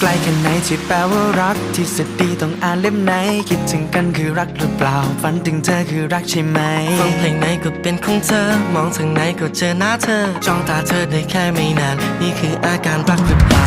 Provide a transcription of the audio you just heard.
ใกล้แค่ไหนที่แปลว่ารักที่สดีต้องอ่านเล่มไหน คิดถึงกันคือรักหรือเปล่า ฝันถึงเธอคือรักใช่ไหมฟังเพลงไหนก็เป็นของเธอ มองทางไหนก็เจอหน้าเธอ จ้องตาเธอได้แค่ไม่นาน นี่คืออาการรักหรือเปล่า